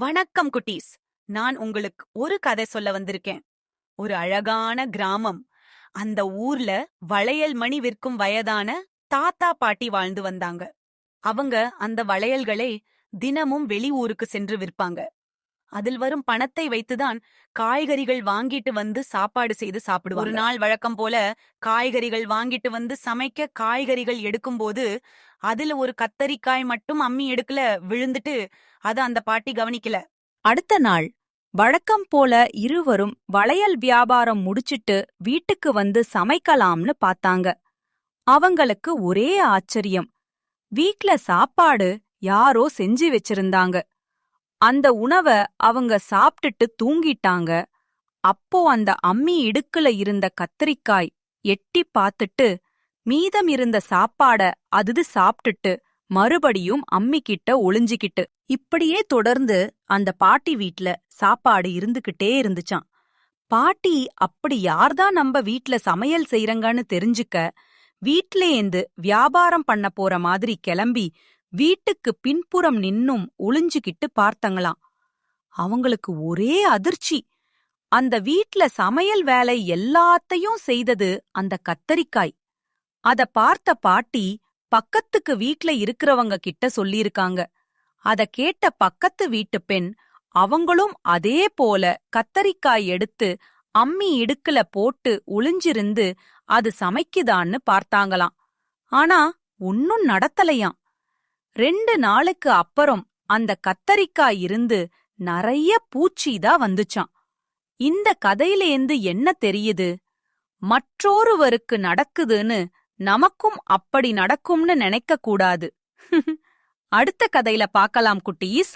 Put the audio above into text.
வணக்கம் குட்டீஸ். நான் உங்களுக்கு ஒரு கதை சொல்ல வந்திருக்கேன். ஒரு அழகான கிராமம். அந்த ஊர்ல வளையல் மணி விற்கும் வயதான தாத்தா பாட்டி வாழ்ந்து வந்தாங்க. அவங்க அந்த வளையல்களை தினமும் வெளி ஊருக்கு சென்று விற்பாங்க. அதில் வரும் பணத்தை வைத்துதான் காய்கறிகள் வாங்கிட்டு வந்து சாப்பாடு செய்து சாப்பிடுவாங்க. ஒரு நாள் வழக்கம் போல காய்கறிகள் வாங்கிட்டு வந்து சமைக்க காய்கறிகள் எடுக்கும்போது அதுல ஒரு கத்தரிக்காய் மட்டும் அம்மி எடுக்கல விழுந்துட்டு அத அந்த பாட்டி கவனிக்கல. அடுத்த நாள் வழக்கம் போல இருவரும் வளையல் வியாபாரம் முடிச்சிட்டு வீட்டுக்கு வந்து சமைக்கலாம்னு பார்த்தாங்க. அவங்களுக்கு ஒரே ஆச்சரியம். வீட்ல சாப்பாடு யாரோ செஞ்சு வச்சிருந்தாங்க. அந்த உணவ அவங்க சாப்பிட்டுட்டு தூங்கிட்டாங்க. அப்போ அந்த அம்மி இடுக்குல இருந்த கத்திரிக்காய் எட்டி பார்த்துட்டு மீதம் இருந்த சாப்பாட அதுது சாப்பிட்டுட்டு மறுபடியும் அம்மி கிட்ட ஒளிஞ்சுக்கிட்டு இப்படியே தொடர்ந்து அந்த பாட்டி வீட்ல சாப்பாடு இருந்துகிட்டே இருந்துச்சாம். பாட்டி அப்படி யார்தான் நம்ம வீட்ல சமையல் செய்றங்கன்னு தெரிஞ்சுக்க வீட்லேந்து வியாபாரம் பண்ண போற மாதிரி கிளம்பி வீட்டுக்கு பின்புறம் நின்னும் ஒளிஞ்சுகிட்டு பார்த்தங்களாம். அவங்களுக்கு ஒரே அதிர்ச்சி. அந்த வீட்ல சமையல் வேலை எல்லாத்தையும் செய்தது அந்த கத்தரிக்காய். அத பார்த்த பாட்டி பக்கத்துக்கு வீட்ல இருக்கிறவங்க கிட்ட சொல்லியிருக்காங்க. அத கேட்ட பக்கத்து வீட்டு பெண் அவங்களும் அதே போல கத்தரிக்காய் எடுத்து அம்மி இடுக்குல போட்டு ஒளிஞ்சிருந்து அது சமைக்குதான்னு பார்த்தாங்களாம். ஆனா ஒன்னும் நடத்தலையாம். ரெண்டு நாளுக்கு அப்புறம் அந்த கத்தரிக்காய் இருந்து நிறைய பூச்சிதா வந்துச்சாம். இந்த கதையிலேந்து என்ன தெரியுது? மற்றொருவருக்கு நடக்குதுன்னு நமக்கும் அப்படி நடக்கும்னு நினைக்க கூடாது. அடுத்த கதையில பார்க்கலாம் குட்டீஸ்.